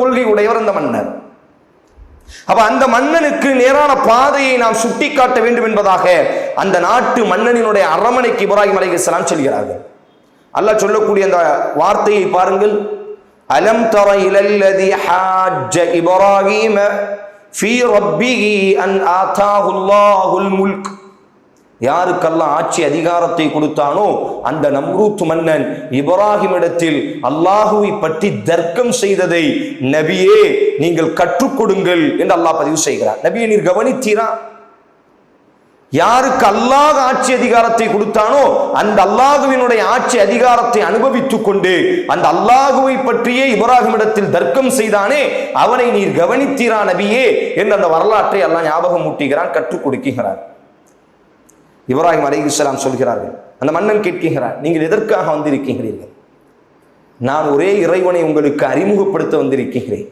கொள்கை உடையவர் அந்த மன்னர். அப்ப அந்த மன்னனுக்கு நேரான பாதையை நாம் சுட்டிக்காட்ட வேண்டும் என்பதாக அந்த நாட்டு மன்னனினுடைய அரமனைக்கு இப்ராஹிம் அலைஹிஸ்ஸலாம் செல்கிறார்கள். அல்லாஹ் சொல்லக்கூடிய அந்த வார்த்தையை பாருங்கள். அலம் தர இலல்லதி ஹாஜ்ஜ இப்ராஹிம ஃபீ ரப்பிஹி அன் ஆதாஹுல்லாஹுல் முல்க். யாருக்கெல்லாம் ஆட்சி அதிகாரத்தை கொடுத்தானோ அந்த நம்ரூத் மன்னன் இப்ராஹிமிடத்தில் அல்லாஹுவை பற்றி தர்க்கம் செய்ததை நபியே நீங்கள் கற்றுக் கொடுங்கள் என்று அல்லாஹ் பதிவு செய்கிறார். நபியை நீர் கவனித்தீரா? யாருக்கு அல்லாஹ் ஆட்சி அதிகாரத்தை கொடுத்தானோ அந்த அல்லாஹுவினுடைய ஆட்சி அதிகாரத்தை அனுபவித்துக் கொண்டு அந்த அல்லாஹுவை பற்றியே இப்ராஹிமிடத்தில் தர்க்கம் செய்தானே அவனை நீர் கவனித்தீரா நபியே? என்று அந்த வரலாற்றை எல்லாம் ஞாபகம் மூட்டுகிறான் கற்றுக் கொடுக்கிறான். இப்ராஹிம் அலைஹிஸ்ஸலாம் சொல்கிறார்கள். அந்த மன்னன் கேட்கிறார் நீங்கள் எதற்காக வந்திருக்கிறீர்கள் நான் ஒரே இறைவனை உங்களுக்கு அறிமுகப்படுத்த வந்திருக்கிறேன்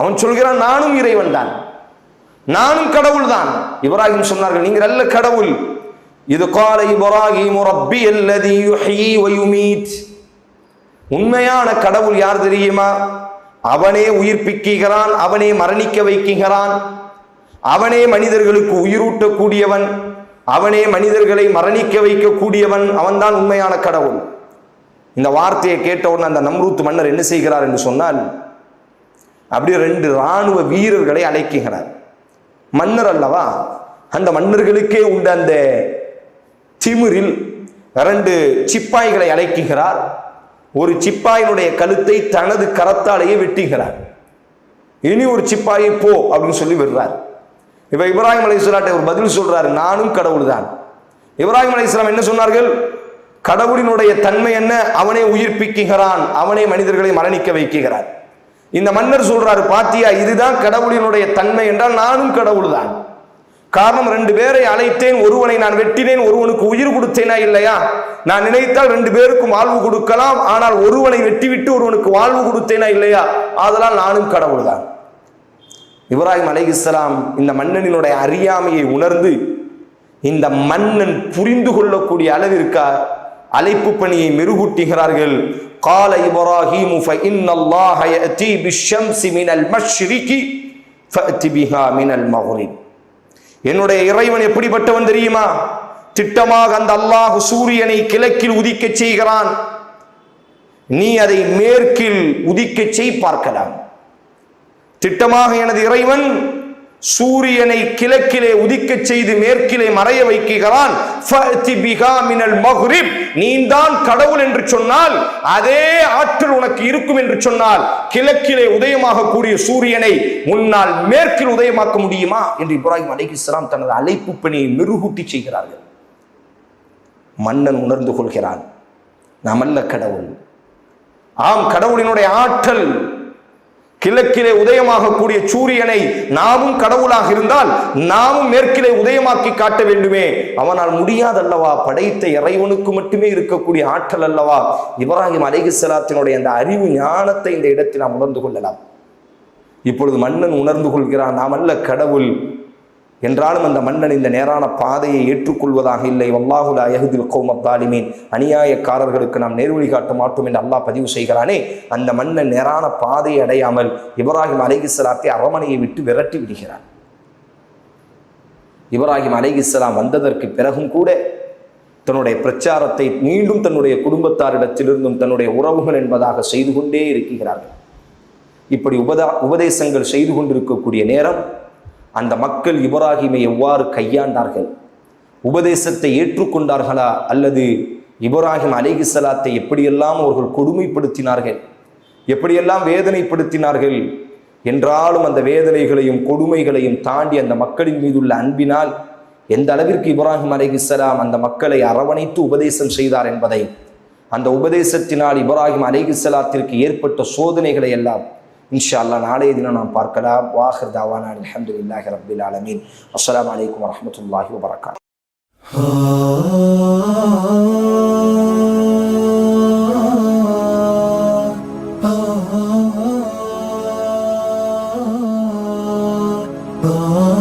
அவன் சொல்கிறான் நானும் இறைவன் தான். நானும் கடவுள் தான். இப்ராஹிம் சொன்னார்கள் நீங்கள் அல்ல கடவுள். இது கால இப்ராஹிம் ரப்பி அல்லதி யுஹ்யி வ யுமீத் உண்மையான கடவுள் யார் தெரியுமா? அவனே உயிர்ப்பிக்குகிறான் அவனே மரணிக்க வைக்கிறான் அவனே மனிதர்களுக்கு உயிரூட்டக்கூடியவன். அவனே மனிதர்களை மரணிக்க வைக்கக்கூடியவன் அவன்தான் உண்மையான கடவுள். இந்த வார்த்தையை கேட்டவுடன் அந்த நம்ரூத் மன்னர் என்ன செய்கிறார் என்று சொன்னால் அப்படியே ரெண்டு இராணுவ வீரர்களை அழைக்குகிறார் மன்னர் அல்லவா? அந்த மன்னர்களுக்கே உண்ட அந்த திமிரில் இரண்டு சிப்பாய்களை அழைக்குகிறார் ஒரு சிப்பாயினுடைய கழுத்தை தனது கரத்தாலேயே வெட்டுகிறார். இனி ஒரு சிப்பாயை போ அப்படின்னு சொல்லி விடுறார். இப்போ இப்ராஹிம் அலை ஒரு பதில் சொல்றாரு நானும் கடவுள் தான் இப்ராஹிம் அலை என்ன சொன்னார்கள்? கடவுளினுடைய தன்மை என்ன? அவனே உயிர்ப்பிக்குகிறான் அவனே மனிதர்களை மரணிக்க வைக்குகிறான் இந்த மன்னர் சொல்றாரு பாத்தியா இதுதான் கடவுளினுடைய தன்மை என்றால் நானும் கடவுள் தான் காரணம் ரெண்டு பேரை அழைத்தேன் ஒருவனை நான் வெட்டினேன் ஒருவனுக்கு உயிர் கொடுத்தேனா இல்லையா? நான் நினைத்தால் ரெண்டு பேருக்கும் வாழ்வு கொடுக்கலாம் ஆனால் ஒருவனை வெட்டிவிட்டு ஒருவனுக்கு வாழ்வு கொடுத்தேனா இல்லையா? ஆதலால் நானும் கடவுள் தான் இப்ராஹிம் அலைஹிஸ்ஸலாம் இந்த மன்னனினுடைய அறியாமையை உணர்ந்து இந்த மன்னன் புரிந்து கொள்ளக்கூடிய அளவிற்கு அழைப்பு பணியை மெருகூட்டுகிறார்கள் قال إبراهيم فإن الله يأتي بالشمس من المشرق فأت بها من المغرب என்னுடைய இறைவன் எப்படிப்பட்டவன் தெரியுமா திட்டமாக அந்த அல்லாஹ் சூரியனை கிழக்கில் உதிக்கச் செய்கிறான் நீ அதை மேற்கில் உதிக்கச் செய் பார்க்கலாம் திட்டமாக எனது இறைவன் சூரியனை கிழக்கிலே உதிக்கச் செய்து மேற்கிலே மறைய வைக்கிறான். நீந்தான் கடவுள் என்று சொன்னால் அதே ஆற்றல் உனக்கு இருக்கும் என்று சொன்னால் கிழக்கிலே உதயமாக கூடிய சூரியனை முன்னால் மேற்கில் உதயமாக்க முடியுமா? என்று இப்ராஹிம் அலைஹிஸ்லாம் தனது அழைப்பு பணியை மெருகூட்டி செய்கிறார்கள். மன்னன் உணர்ந்து கொள்கிறான் நமல்ல கடவுள். ஆம் கடவுளினுடைய ஆற்றல் கிழக்கிலே உதயமாகக்கூடிய சூரியனை நாமும் கடவுளாக இருந்தால் நாமும் மேற்கிலே உதயமாக்கி காட்ட வேண்டுமே. அவனால் முடியாதல்லவா? படைத்த இறைவனுக்கு மட்டுமே இருக்கக்கூடிய ஆற்றல் அல்லவா? இப்ராஹிம் அலைகிசலாத்தினுடைய அந்த அறிவு ஞானத்தை இந்த இடத்தில் நாம் உணர்ந்து கொள்ளலாம். இப்பொழுது மன்னன் உணர்ந்து கொள்கிறான் நாம் அல்ல கடவுள். என்றாலும் அந்த மன்னன் இந்த நேரான பாதையை ஏற்றுக்கொள்வதாக இல்லை. வல்லாஹுல அயகுதில் கோமத்தாலிமீன் அநியாயக்காரர்களுக்கு நாம் நேர்வழி காட்ட மாட்டோம் என்று அல்லாஹ் பதிவு செய்கிறானே. அந்த மன்னன் நேரான பாதையை அடையாமல் இப்ராஹிம் அலைகிஸ்லாத்தை அரமனையை விட்டு விரட்டி விடுகிறான். இப்ராஹிம் அலைகிஸ்லாம் வந்ததற்கு பிறகும் கூட தன்னுடைய பிரச்சாரத்தை மீண்டும் தன்னுடைய குடும்பத்தாரிடத்திலிருந்தும் தன்னுடைய உறவுகள் என்பதாக செய்து கொண்டே இருக்கிறார்கள். இப்படி உபதா உபதேசங்கள் செய்து கொண்டிருக்கக்கூடிய நேரம் அந்த மக்கள் இப்ராஹிமை எவ்வாறு கையாண்டார்கள்? உபதேசத்தை ஏற்றுக்கொண்டார்களா? அல்லது இப்ராஹிம் அலிகிசலாத்தை எப்படியெல்லாம் அவர்கள் கொடுமைப்படுத்தினார்கள்? எப்படியெல்லாம் வேதனைப்படுத்தினார்கள்? என்றாலும் அந்த வேதனைகளையும் கொடுமைகளையும் தாண்டி அந்த மக்களின் மீதுள்ள அன்பினால் எந்த அளவிற்கு இப்ராஹிம் அலிகிசலாம் அந்த மக்களை அரவணைத்து உபதேசம் செய்தார் என்பதை அந்த உபதேசத்தினால் இப்ராஹிம் அலிகிசலாத்திற்கு ஏற்பட்ட சோதனைகளை எல்லாம் இன்ஷா அல்லா நாளைய தினம் நாம் பார்க்கலாம் வாஹிர் தாவானா அலமது இல்லாஹி ரபில் ஆலமீன் அஸ்லாம் வலைக்கம் வரமத்துல்லாஹி வபரகாத் Oh